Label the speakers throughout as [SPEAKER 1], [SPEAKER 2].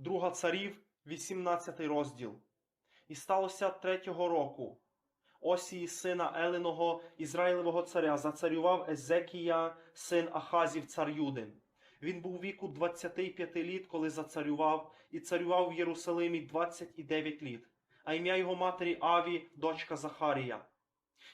[SPEAKER 1] Друга царів, 18 розділ. І сталося третього року. Осії сина Елиного, Ізраїлевого царя, зацарював Езекія, син Ахазів, цар Юдин. Він був віку 25 літ, коли зацарював, і царював в Єрусалимі 29 літ, а ім'я його матері Аві, дочка Захарія.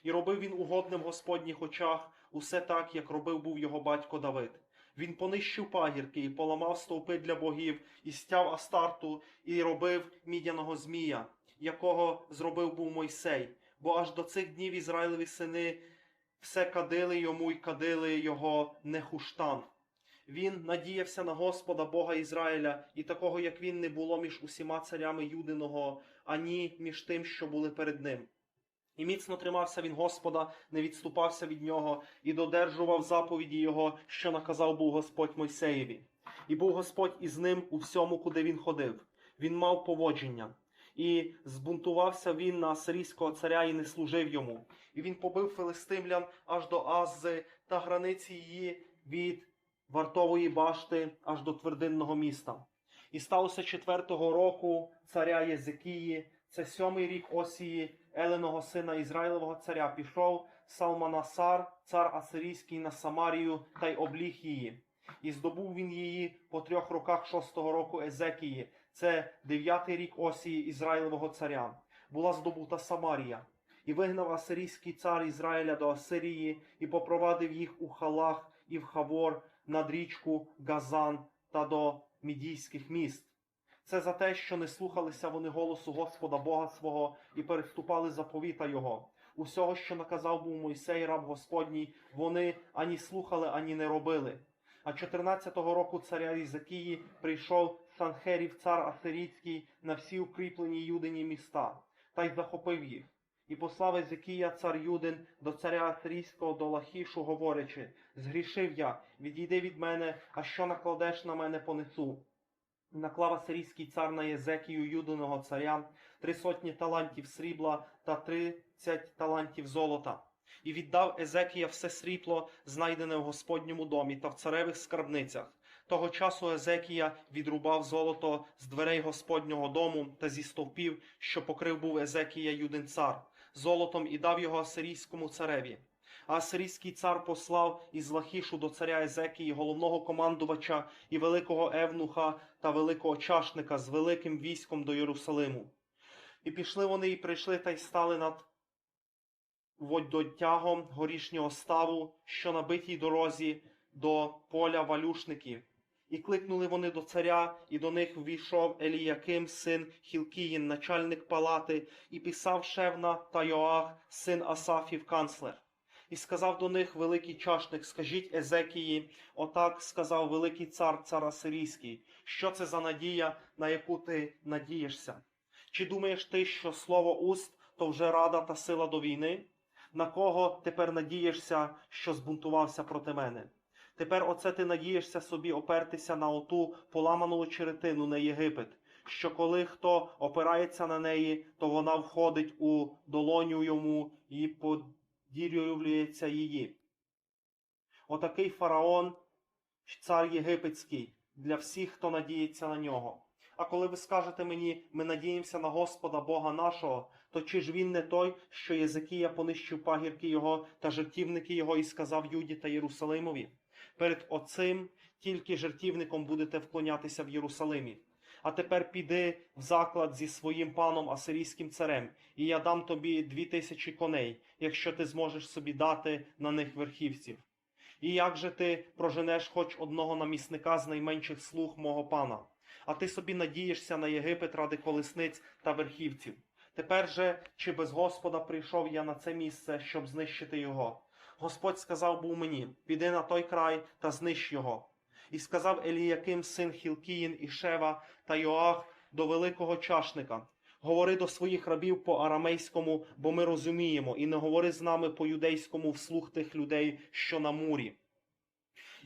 [SPEAKER 1] І робив він угодним в Господніх очах усе так, як робив був його батько Давид. Він понищив пагірки і поламав стовпи для богів, і стяв Астарту, і робив мідяного змія, якого зробив був Мойсей. Бо аж до цих днів Ізраїлеві сини все кадили йому й кадили його Нехуштан. Він надіявся на Господа Бога Ізраїля, і такого, як він, не було між усіма царями Юдиного, ані між тим, що були перед ним. І міцно тримався він Господа, не відступався від нього, і додержував заповіді його, що наказав був Господь Мойсеєві. І був Господь із ним у всьому, куди він ходив. Він мав поводження. І збунтувався він на асирійського царя і не служив йому. І він побив филистимлян аж до Аззи та границі її від вартової башти аж до твердинного міста. І сталося четвертого року царя Єзикії, це сьомий рік Осії, Еленого сина Ізраїлевого царя, пішов Салманасар, цар Асирійський на Самарію, та й обліг її. І здобув він її по трьох роках шостого року Езекії, це дев'ятий рік Осії Ізраїлевого царя. Була здобута Самарія. І вигнав Асирійський цар Ізраїля до Асирії, і попровадив їх у Халах і в Хавор над річку Газан та до мідійських міст. Це за те, що не слухалися вони голосу Господа Бога свого і переступали заповіта Його. Усього, що наказав був Мойсей, раб Господній, вони ані слухали, ані не робили. А 14-го року царя Ізакії прийшов Санхерів цар Асирійський на всі укріплені юдині міста, та й захопив їх. І послав Езекія цар Юдин до царя Асирійського до Лахішу, говорячи: Згрішив я, відійди від мене, а що накладеш на мене понесу. Наклав асирійський цар на Єзекію юдиного царя три сотні талантів срібла та тридцять талантів золота. І віддав Езекія все срібло, знайдене в Господньому домі та в царевих скарбницях. Того часу Езекія відрубав золото з дверей Господнього дому та зі стовпів, що покрив був Езекія юдин цар, золотом і дав його асирійському цареві. Асирійський цар послав із Лахішу до царя Езекії, головного командувача і великого евнуха та великого чашника з великим військом до Єрусалиму. І пішли вони і прийшли та й стали над водотягом горішнього ставу, що на битій дорозі до поля валюшників. І кликнули вони до царя, і до них ввійшов Еліяким, син Хілкіїн, начальник палати, і писав Шевна та Йоах, син Асафів, канцлер. І сказав до них великий чашник, скажіть Езекії, отак сказав великий цар, цар Асирійський, що це за надія, на яку ти надієшся? Чи думаєш ти, що слово уст то вже рада та сила до війни? На кого тепер надієшся, що збунтувався проти мене? Тепер оце ти надієшся собі опертися на оту поламану очеретину на Єгипет, що коли хто опирається на неї, то вона входить у долоню йому і подірюється її. Отакий фараон, цар єгипетський, для всіх, хто надіється на нього. А коли ви скажете мені, ми надіємося на Господа Бога нашого, то чи ж він не той, що Єзекія понищив пагірки його та жертівники його і сказав Юді та Єрусалимові? Перед оцим тільки жертівником будете вклонятися в Єрусалимі. А тепер піди в заклад зі своїм паном Асирійським царем, і я дам тобі дві тисячі коней, якщо ти зможеш собі дати на них верхівців. І як же ти проженеш хоч одного намісника з найменших слуг мого пана? А ти собі надієшся на Єгипет ради колесниць та верхівців. Тепер же, чи без Господа прийшов я на це місце, щоб знищити його? Господь сказав був мені: піди на той край та знищ його. І сказав Еліяким, син Хілкіїн і Шева та Йоах до великого чашника: Говори до своїх рабів по арамейському, бо ми розуміємо, і не говори з нами по юдейському вслух тих людей, що на мурі.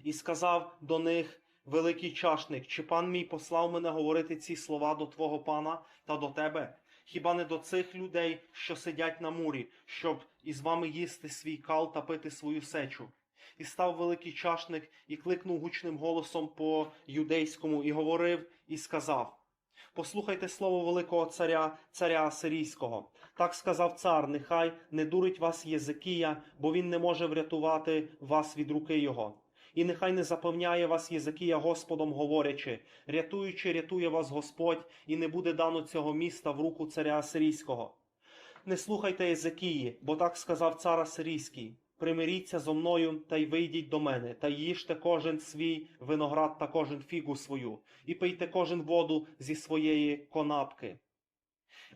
[SPEAKER 1] І сказав до них великий чашник, чи пан мій послав мене говорити ці слова до твого пана та до тебе? Хіба не до цих людей, що сидять на мурі, щоб із вами їсти свій кал та пити свою сечу? І став великий чашник і кликнув гучним голосом по юдейському, і говорив, і сказав: Послухайте слово великого царя, царя Асирійського. Так сказав цар, нехай не дурить вас Єзикія, бо він не може врятувати вас від руки його. І нехай не запевняє вас Єзикія Господом, говорячи, рятуючи, рятує вас Господь, і не буде дано цього міста в руку царя Асирійського. Не слухайте Єзикії, бо так сказав цар Асирійський. Примиріться зо мною та й вийдіть до мене, та їжте кожен свій виноград та кожен фігу свою, і пийте кожен воду зі своєї конапки.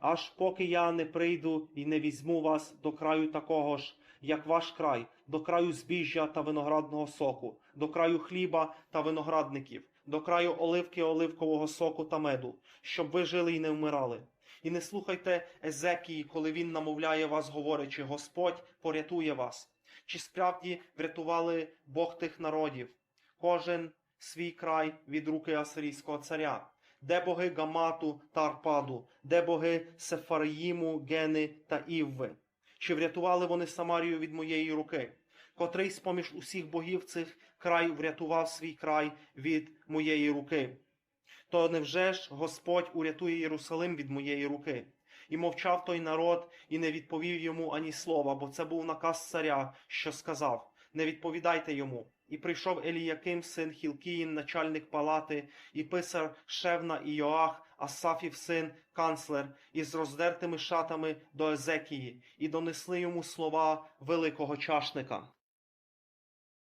[SPEAKER 1] Аж поки я не прийду і не візьму вас до краю такого ж, як ваш край, до краю збіжжя та виноградного соку, до краю хліба та виноградників, до краю оливки оливкового соку та меду, щоб ви жили і не вмирали. І не слухайте Езекії, коли він намовляє вас, говорячи, Господь порятує вас. Чи справді врятували Бог тих народів, кожен свій край від руки Асирійського царя? Де боги Гамату та Арпаду, де боги Сефараїму, Гени та Івви? Чи врятували вони Самарію від моєї руки? Котрий з поміж усіх богів цих край врятував свій край від моєї руки? То невже ж Господь урятує Єрусалим від моєї руки? І мовчав той народ, і не відповів йому ані слова, бо це був наказ царя, що сказав: Не відповідайте йому. І прийшов Еліяким, син Хілкіїн, начальник палати, і писар Шевна і Йоах, Асафів син, канцлер, із роздертими шатами до Езекії, і донесли йому слова великого чашника.